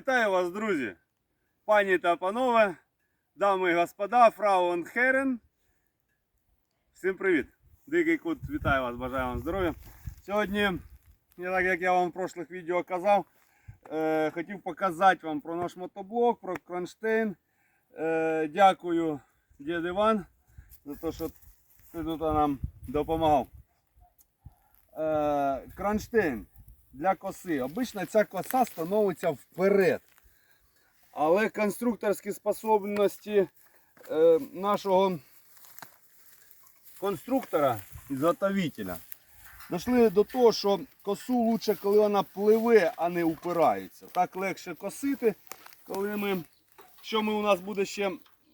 Вітаю вас, друзі, пані та панове, дами і господа, фрау Херен. Всім привіт! Дикий кут, вітаю вас, бажаю вам здоров'я. Сьогодні, так як я вам в прошлих відео казав, е, хотів показати вам про наш мотоблок, про кронштейн. Е, дякую, дід Іван, за те, що ти тут нам допомагав. Е, кронштейн для коси. Обично ця коса становиться вперед. Але конструкторські способності е, нашого конструктора і заготовителя дійшли до того, що косу краще, коли вона пливе, а не упирається. Так легше косити, коли ми. Що ми у нас буде ще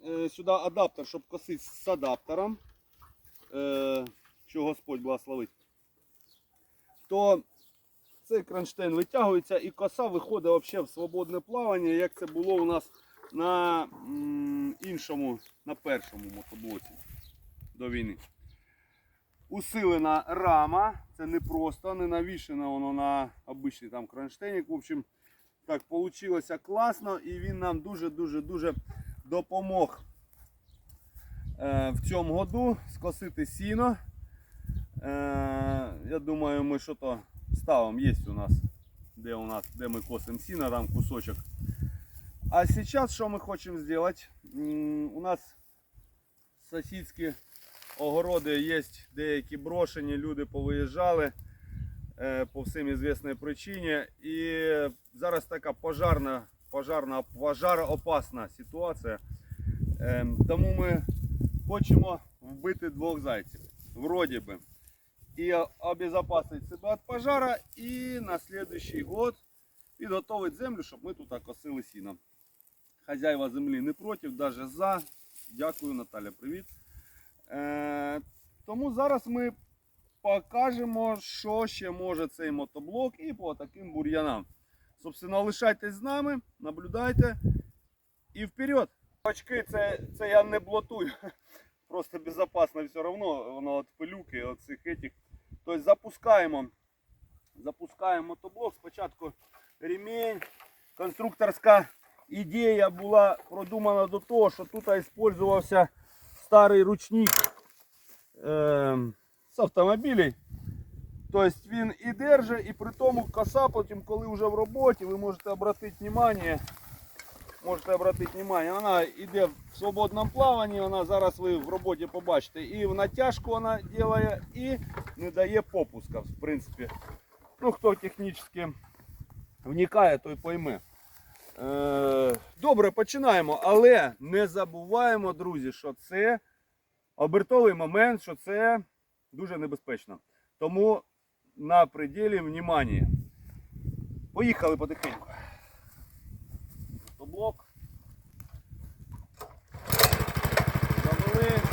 е, сюди адаптер, щоб косити з адаптером. Е, що Господь благословить. То цей кронштейн витягується і коса виходить взагалі в свободне плавання, як це було у нас на іншому, на першому мотоблоці до війни. Усилена рама, це не просто, не навішено воно на обичний там кронштейник. В общем, так вийшло класно і він нам дуже-дуже-дуже допомог е, в цьому году скосити сіно. Е, я думаю, ми що то ставом є у нас, де у нас, де ми косимо сіно, там кусочок. А сейчас що ми хочемо сделать? У нас сусідські огороди є деякі брошені, люди повиїжджали е, по всім звісній причині. І зараз така пожарна, пожарна, пожароопасна ситуація. Е, Тому ми хочемо вбити двох зайців. Вроді би и обезопасить себя от пожара и на следующий год підготовить землю, щоб ми тут косили сіном. Хазяїва землі не проти, навіть за. Дякую, Наталя, привіт. Е, тому зараз ми покажемо, що ще може цей мотоблок і по таким бур'янам. Собственно, лишайтесь з нами, наблюдайте і вперед. Очки це, це я не блотую. Просто безопасно все одно, воно від пилюки, від цих этих. Тобто запускаємо, запускаємо мотоблок. Спочатку ремінь. Конструкторська ідея була продумана до того, що тут використовувався старий ручник е, з автомобілів. Тобто він і держить, і при тому коса потім, коли вже в роботі, ви можете обратити увагу, можете обратити увагу, вона йде в свободному плаванні, вона зараз ви в роботі побачите. І в натяжку вона робить, і не дає попуска, в принципі. Ну, хто технічно вникає, той пойме. Е, добре, починаємо, але не забуваємо, друзі, що це обертовий момент, що це дуже небезпечно. Тому на пределі внимання. Поїхали потихеньку. clear.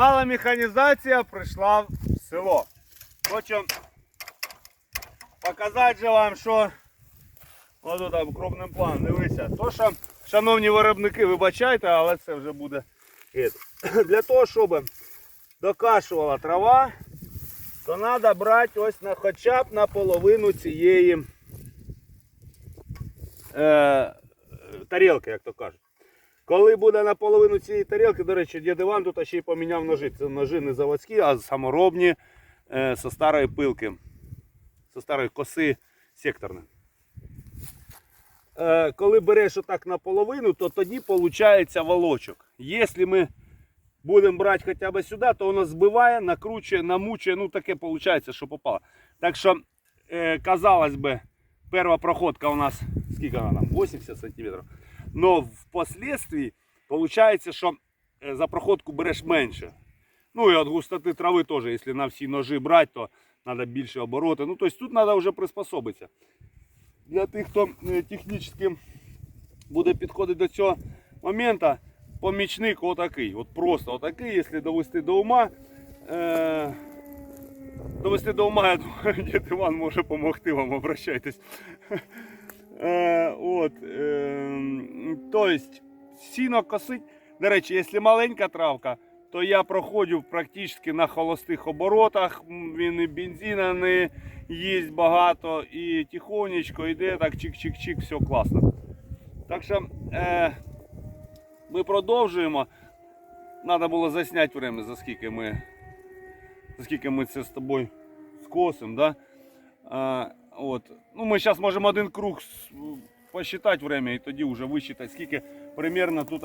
Мала механізація прийшла в село. Хочу показати вам, що Ось там крупним планом, дивися. То, що, шановні виробники, вибачайте, але це вже буде. Для того, щоб докашувала трава, то треба брати ось на хоча б на половину цієї е, тарілки, як то кажуть. Коли буде на половину цієї тарілки, до речі, дід Іван тут ще й поміняв ножи. Це ножи не заводські, а саморобні е, зі старої пилки, зі старої коси секторної. Е, коли береш отак наполовину, то тоді виходить волочок. Якщо ми будемо брати хоча б сюди, то воно збиває, накручує, намучує, ну таке виходить, що попало. Так що, е, казалось би, перша проходка у нас, скільки вона там, 80 сантиметрів. Но впоследствии виходить, що е, за проходку береш менше. Ну і від густоти трави теж, якщо на всі ножи брати, то треба більше обороти. Ну, тобто тут треба вже приспособитися для тих, хто е, технічно буде підходити до цього моменту, помічник отакий. От просто отакий, якщо довести до ума. Е- довести до ума, я думаю, дід Іван може допомогти вам, обращайтесь. Е, от, е, тобто, сіно косить. До речі, якщо маленька травка, то я проходжу практично на холостих оборотах. Він і бензина не їсть багато, і тихонечко йде, так чик-чик-чик, все класно. Так що е, ми продовжуємо. Треба було засняти время, за скільки ми, за скільки ми це з тобою скосимо. Да? Е, от. Ну, ми зараз можемо один круг посчитати время і тоді вже висчитати, скільки примерно тут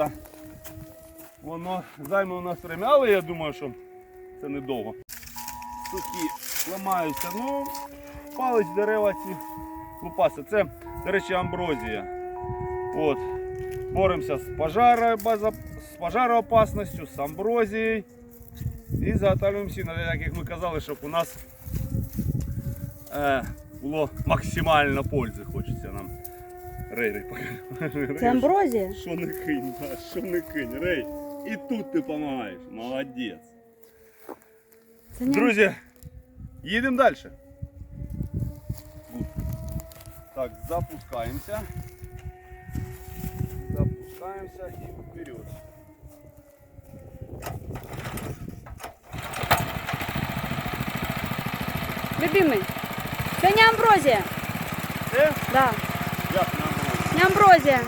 воно займе у нас время. Але я думаю, що це недовго. Сухі ламаються. Ну, палець дерева ці лупаса. Це, до речі, амброзія. От. Боремося з, пожаро, з пожароопасністю, з амброзією. І заготовлюємо сіно, як ми казали, щоб у нас е, було максимально пользи. Хочеться нам. Рей, Рей, покажи. Це амброзія? Що не кинь, да, що не кинь, Рей. І тут ти допомагаєш. Молодець. Це не... Друзі, їдемо далі. Так, запускаємося. Запускаємося і вперед. Любимий, Це не амброзія. Це Да. як? Не амброзія.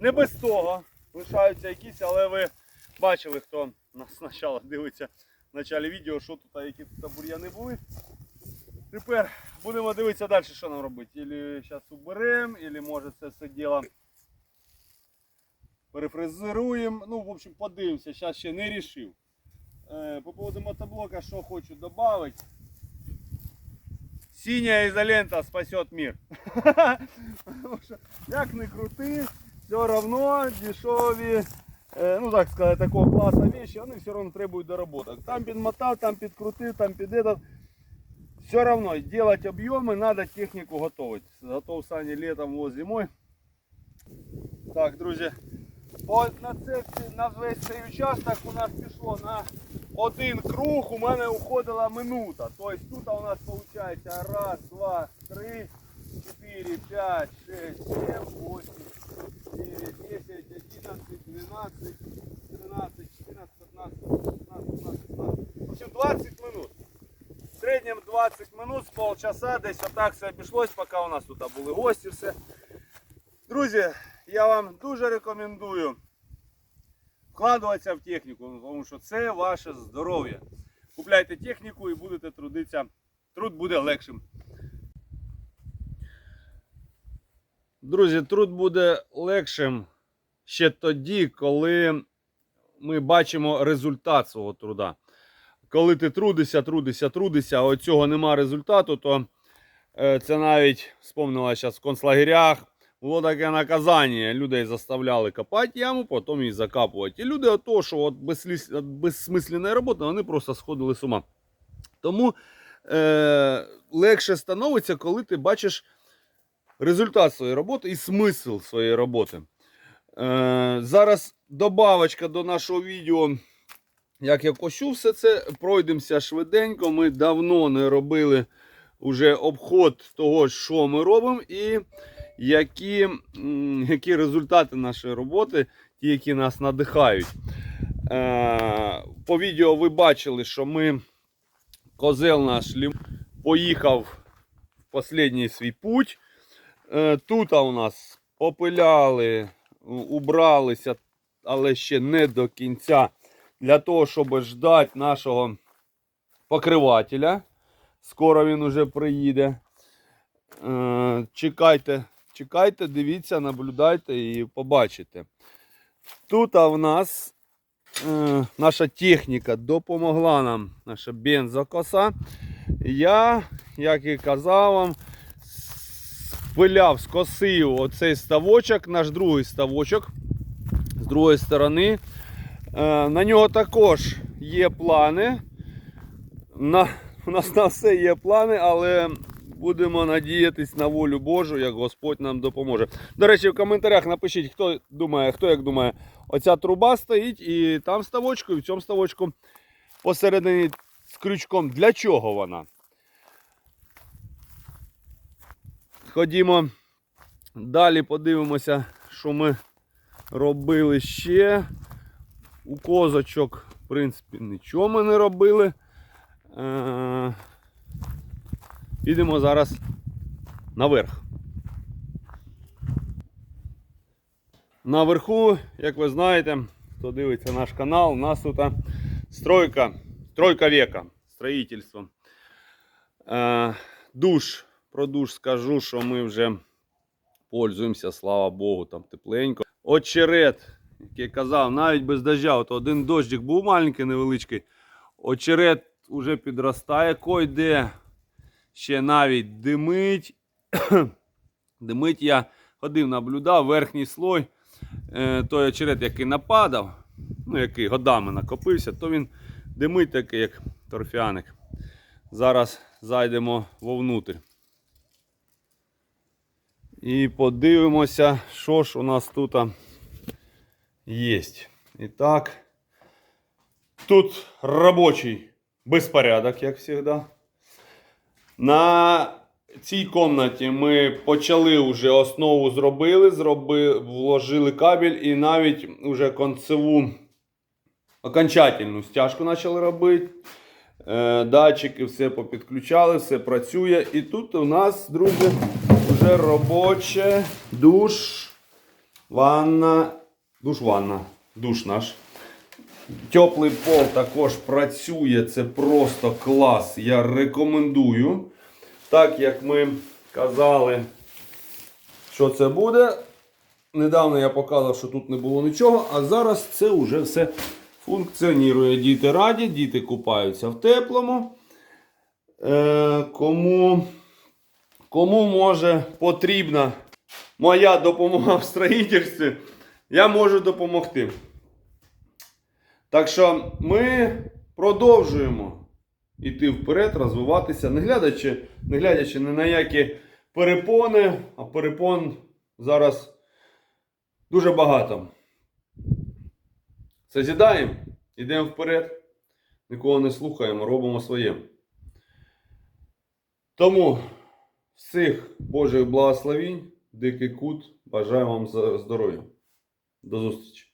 Не без того. Лишаються якісь, але ви бачили, хто нас спочатку дивиться в началі відео, що тут, які тут бур'яни були. Тепер будемо дивитися далі, що нам робити. Ілі зараз уберемо, ілі може це все діло перефрезеруємо. Ну, в общем, подивимося, зараз ще не рішив. Е, по поводу мотоблока, що хочу додати. Синя ізолента спасет мир. Як не крути, все одно дешеві, е, ну так сказати, такого класу вещи, вони все одно требують доработок. Там підмотав, там підкрутив, там під этот. Все равно делать объемы, надо технику готовить. Готов Саня летом, вот зимой. Так, друзі, по, на, це, на весь цей участок у нас пішло на один круг, у мене уходила минута. Тобто тут у нас виходить раз, два, три, чотири, п'ять, шесть, сім, восемь, дев'ять, десять, одинадцять, дванадцять, тринадцять, чотирнадцять, п'ятнадцять, шістнадцять, сімнадцять, п'ятнадцять. В общем, 20 минут. В середньому 20 минут з полчаса десь отак все обійшлось, поки у нас тут були гості, все. Друзі, я вам дуже рекомендую вкладуватися в техніку, тому що це ваше здоров'я. Купляйте техніку і будете трудитися. Труд буде легшим. Друзі, труд буде легшим ще тоді, коли ми бачимо результат свого труда. Коли ти трудишся, трудишся, трудишся, а от цього нема результату, то е, це навіть вспомнила зараз в концлагерях. Було таке наказання. Людей заставляли копати яму, потім її закапувати. І люди от того, що от безсліс- безсмисленної роботи, вони просто сходили з ума. Тому е, легше становиться, коли ти бачиш результат своєї роботи і смисл своєї роботи. Е, зараз добавочка до нашого відео. Як я кощу все це, пройдемося швиденько. Ми давно не робили уже обход того, що ми робимо, і які, які результати нашої роботи, ті, які нас надихають. Е, по відео ви бачили, що ми козел наш поїхав в останній свій путь. Е, тут у нас попиляли, убралися, але ще не до кінця. Для того, щоб ждати нашого покривателя. Скоро він уже приїде. Е, чекайте, чекайте, дивіться, наблюдайте і побачите. Тут в нас е, наша техніка допомогла нам, наша бензокоса. Я, як і казав вам, спиляв, скосив оцей ставочок, наш другий ставочок з другої сторони. Е, На нього також є плани. На, у нас на все є плани, але будемо надіятись на волю Божу, як Господь нам допоможе. До речі, в коментарях напишіть, хто думає, хто як думає, оця труба стоїть і там ставочку, і в цьому ставочку посередині з крючком. Для чого вона? Ходімо далі, подивимося, що ми робили ще. У козочок, в принципі, нічого ми не робили. Е, Підемо зараз наверх. Наверху, як ви знаєте, хто дивиться наш канал, у нас тут стройка, стройка века, строїтельство. Е, Душ, про душ скажу, що ми вже пользуємося, слава Богу, там тепленько. Очерет, як я казав, навіть без дождя, от один дощик був маленький, невеличкий. Очерет уже підростає, койде ще навіть димить. димить я ходив, наблюдав, верхній слой, е, той очерет, який нападав, ну який годами накопився, то він димить такий, як торфяник. Зараз зайдемо вовнутрь. І подивимося, що ж у нас тут є. І так, тут робочий безпорядок, як завжди. На цій кімнаті ми почали вже основу зробили, зроби, вложили кабель і навіть вже концеву окончательну стяжку почали робити. Е, датчики все попідключали, все працює. І тут у нас, друзі, вже робоче душ, ванна, душ ванна, душ наш. Теплий пол також працює, це просто клас. Я рекомендую. так як ми казали, що це буде. Недавно я показав, що тут не було нічого, а зараз це вже все функціонує. Діти раді, діти купаються в теплому. Е, кому, кому може потрібна моя допомога в строїтельстві, я можу допомогти. Так що ми продовжуємо йти вперед, розвиватися, не глядячи, не глядячи ні на які перепони, а перепон зараз дуже багато. Созідаємо, йдемо вперед, нікого не слухаємо, робимо своє. Тому всіх Божих благословінь, дикий кут, бажаю вам здоров'я. До зустрічі!